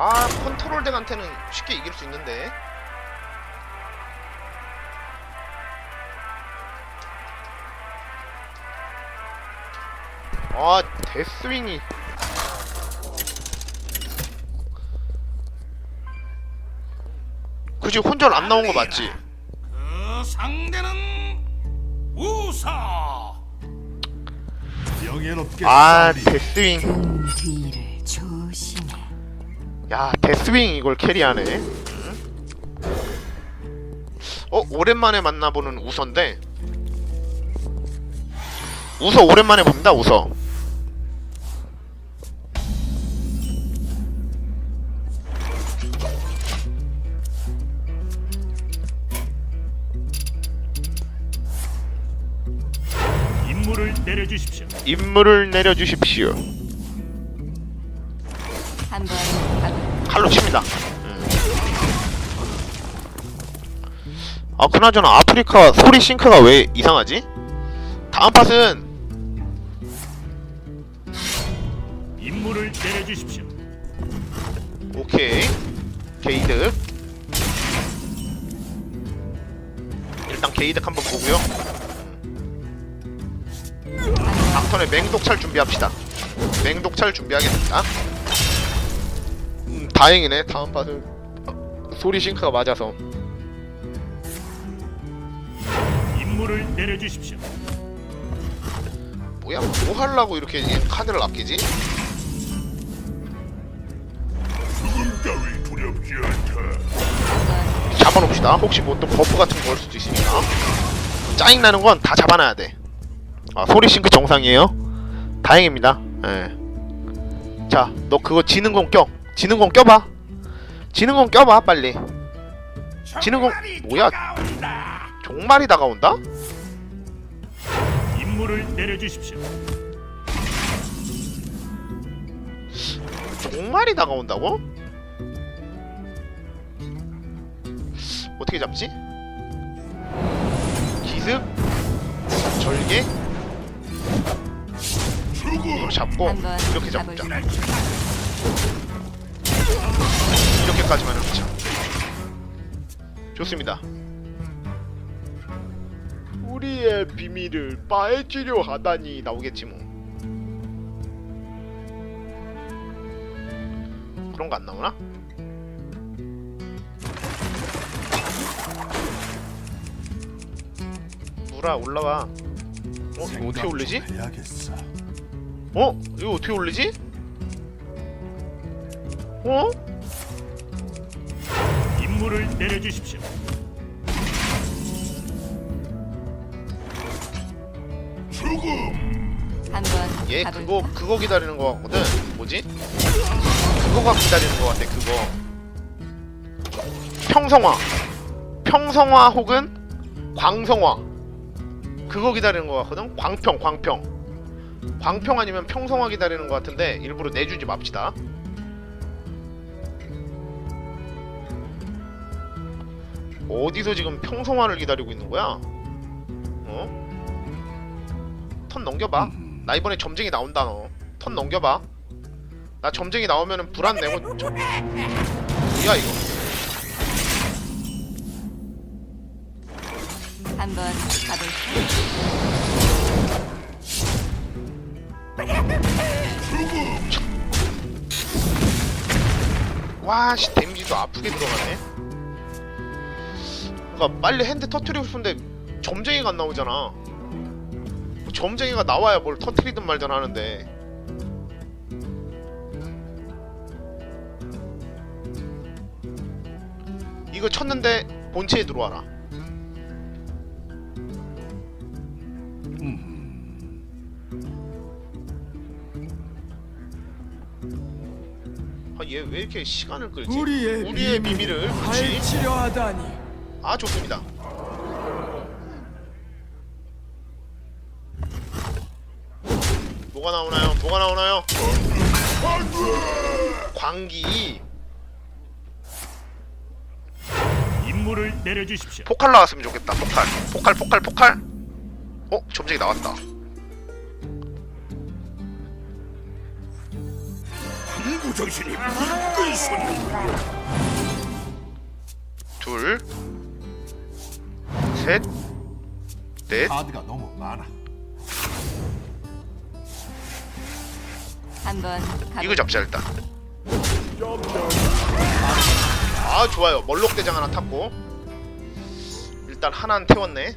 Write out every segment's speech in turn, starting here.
아 컨트롤 덱한테는 쉽게 이길 수 있는데 아 데스윙이 그지 혼절 안 나온 거 맞지? 그 상대는 우사. 아. 데스윙. 야 데스윙 이걸 캐리하네 응? 어 오랜만에 만나보는 우서인데 우서 오랜만에 봅니다 우서 임무를 내려주십시오. 임무를 내려주십시오 한번 가볼까? 칼로 칩니다 음. 아 그나저나 아프리카 소리 싱크가 왜 이상하지? 다음 팟은 임무를 내려주십시오. 오케이 게이득 일단 게이득 한번 보고요 다음 턴에 맹독찰 준비합시다 맹독찰 준비하겠습니다 음, 다행이네 다음 팟은 소리 싱크가 맞아서 임무를 내려주십시오. 뭐야 뭐 하려고 이렇게 카드를 아끼지? 죽음 따위 두렵지 않다. 한번 잡아놓읍시다 혹시 뭐 또 버프 같은 거 올 수도 있으니까 짜증나는 건 다 잡아놔야 돼 아, 소리 싱크 정상이에요 다행입니다 예. 자 너 그거 지는 건 껴. 지는 건 껴봐. 지는 건 껴봐 빨리. 지는 건 뭐야? 종말이 다가온다? 임무를 내려주십시오. 종말이 다가온다고? 어떻게 잡지? 기습? 절개? 이걸 잡고 이렇게 잡자 하면 참 좋습니다 우리의 비밀을 빠해치려 하다니 나오겠지 뭐 그런 거 안 나오나? 물아 올라와 어? 이거 어떻게 올리지? 어? 이거 어떻게 올리지? 어? 임무를 내려주십시오. 죽음. 한번 얘? 그거 그거 기다리는 거 같거든. 뭐지? 그거가 기다리는 거 같아. 그거. 평성화. 평성화 혹은 광성화. 그거 기다리는 거 같거든. 광평, 광평. 광평 아니면 평성화 기다리는 거 같은데 일부러 내주지 맙시다. 어디서 지금 평성화를 기다리고 있는 거야? 어? 턴 넘겨봐. 나 이번에 점쟁이 나온다 너. 턴 넘겨봐. 나 점쟁이 나오면은 불안 내고 저... 뭐야 이거? 한번 가볼까? 와씨 데미지도 아프게 들어가네. 그러니까 빨리 핸드 터트리고 싶은데 점쟁이가 안 나오잖아. 뭐 점쟁이가 나와야 뭘 터트리든 말든 하는데. 이거 쳤는데 본체에 들어와라. 아 얘 왜 이렇게 시간을 끌지? 우리의, 우리의 비밀을 그렇지? 파헤치려 하다니 아 좋습니다. 뭐가 나오나요? 뭐가 나오나요? 광기 임무를 내려주십시오. 포칼 나왔으면 좋겠다. 포칼 포칼 포칼 포칼. 어 점쟁이 나왔다. 구정신이 불끈 솟는 둘, 셋, 넷. 카드가 너무 많아. 한번 이거 잡자 일단. 아 좋아요. 멀록 대장 하나 탔고 일단 하나는 태웠네.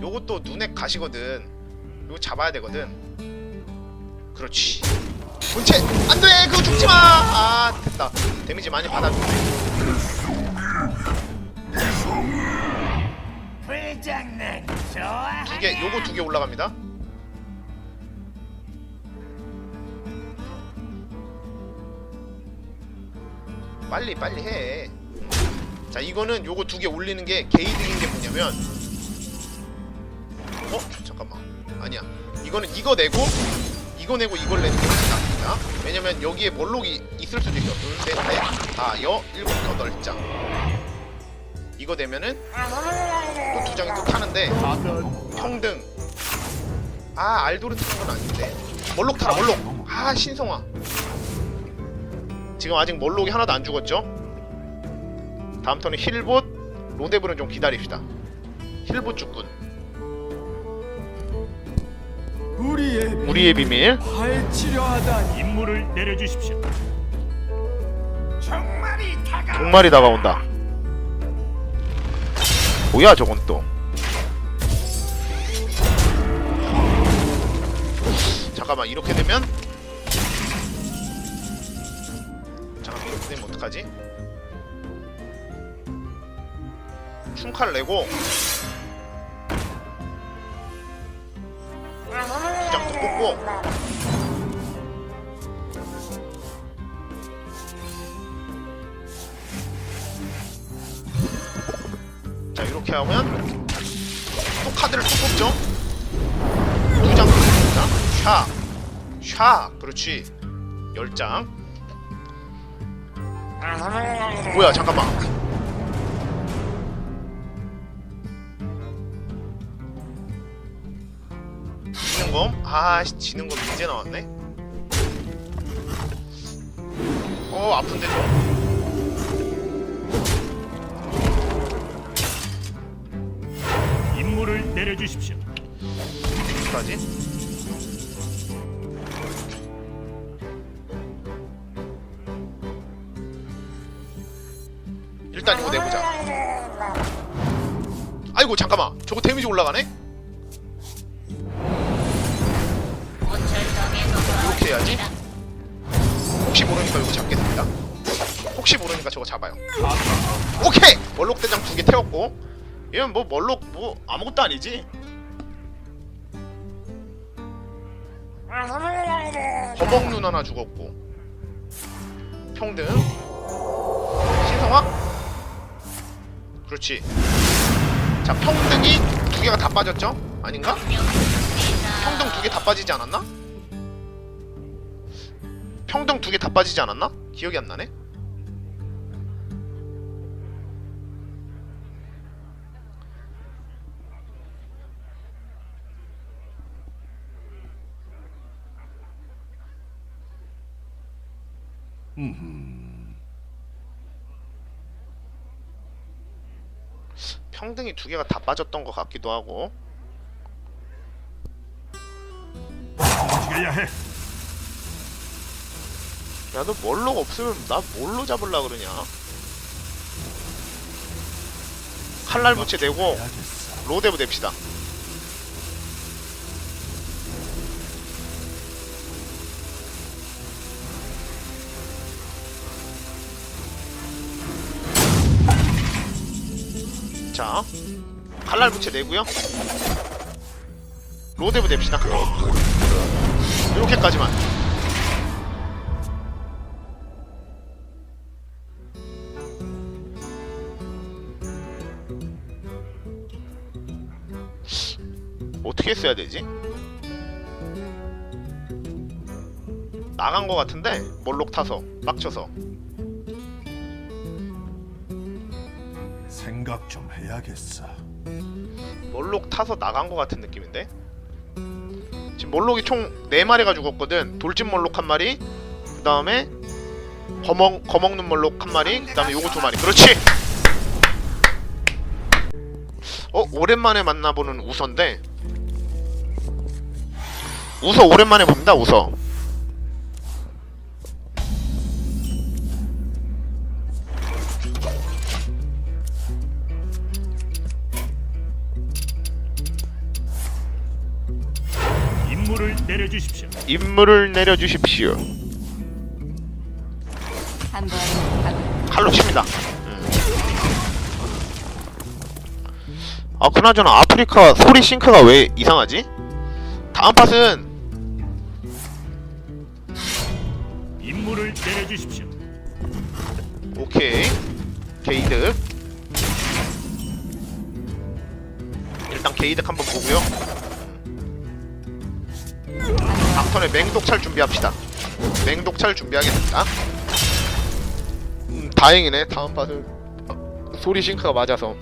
요것도 눈에 가시거든. 요거 잡아야 되거든. 그렇지. 본체 안돼 그거 죽지 마. 아 됐다. 데미지 많이 받아주네. 두 개, 요거 두 개 올라갑니다. 빨리 빨리 해. 자 이거는 요거 두 개 올리는 게 게이득인 게 뭐냐면 어 잠깐만 아니야 이거는 이거 내고 이거 내고 이걸 내는 게 훨씬 낫습니다. 왜냐면 여기에 멀록이 있을 수도 있어. 둘, 셋, 넷, 다, 여, 일곱, 여덟 장. 이거 되면은 또 두 장이 또 타는데. 평등. 아 알도르 타는 건 아닌데. 멀록 타라 멀록. 아 신성화. 지금 아직 멀록이 하나도 안 죽었죠? 다음 턴은 힐봇, 로데브는 좀 기다립시다. 힐봇 죽군. 우리의 우리의 비밀. 활치료하다니 임무를 내려주십시오. 종말이 다가온다. 뭐야 저건 또. 잠깐만 이렇게 되면 잠깐 이렇게 되면 어떡하지? 충칼 내고 뽑고. 자 이렇게 하면 또 카드를 또 뽑죠. 두 장 뽑습니다. 샤! 샤! 그렇지. 10장. 뭐야 잠깐만 지는 검? 아씨 지는 검 이제 나왔네 어 아픈데 좀 임무를 내려주십시오. 어떡하지? 일단 이거 내보자. 아이고 잠깐만, 저거 데미지 올라가네? 해야지. 혹시 모르니까 이거 잡겠습니다. 혹시 모르니까 저거 잡아요. 오케이! 멀록 대장 두 개 태웠고, 얘는 뭐 멀록 뭐 아무것도 아니지. 버벅 눈 하나 죽었고 평등 신성화 그렇지 자 평등이 두 개가 다 빠졌죠? 아닌가? 평등 두 개 다 빠지지 않았나? 평등 두개 다 빠지지 않았나? 기억이 안 나네 평등이 두 개가 다 빠졌던 것 같기도 하고 움직여야 해. 야너 멀록 없으면 나 뭘로 잡을라 그러냐? 칼날 부채 해야겠어. 로데브 냅시다. 자 칼날 부채 내고요. 로데브 냅시다. 이렇게까지만 어떻게 써야 되지? 나간 거 같은데? 몰록 타서 빡쳐서. 생각 좀 해야겠어. 몰록 타서 나간 거 같은 느낌인데? 지금 몰록이 총 4마리가 죽었거든. 돌진 몰록 한 마리 그 다음에 거먹, 거먹는 몰록 한 마리 그 다음에 요거 두 마리. 그렇지! 어 오랜만에 만나보는 우서인데 우서 오랜만에 봅니다 우서 임무를 내려주십시오. 임무를 내려주십시오 한번 가볼까? 칼로 칩니다 음. 아 그나저나 아프리카 소리 싱크가 왜 이상하지? 다음 팟은 내려주십시오. 오케이. 게이득 일단 게이득 한번 보고요. 턴에 맹독찰 준비합시다. 맹독찰 준비하겠습니다. 음, 다행이네. 다음 팟은 소리 싱크가 맞아서.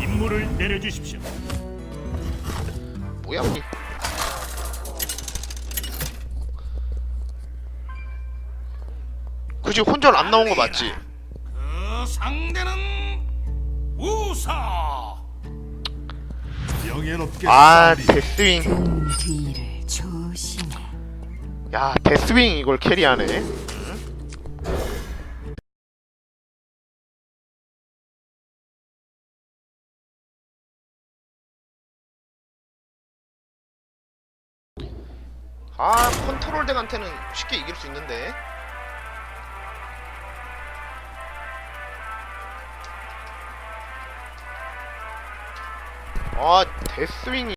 임무를 내려주십시오. 뭐야 우리 그지 혼절 안 나온 거 맞지? 그 상대는 우사. 아. 데스윙 등 뒤를 조심해. 야 데스윙 이걸 캐리하네 아 컨트롤 덱한테는 쉽게 이길 수 있는데 아 데스윙이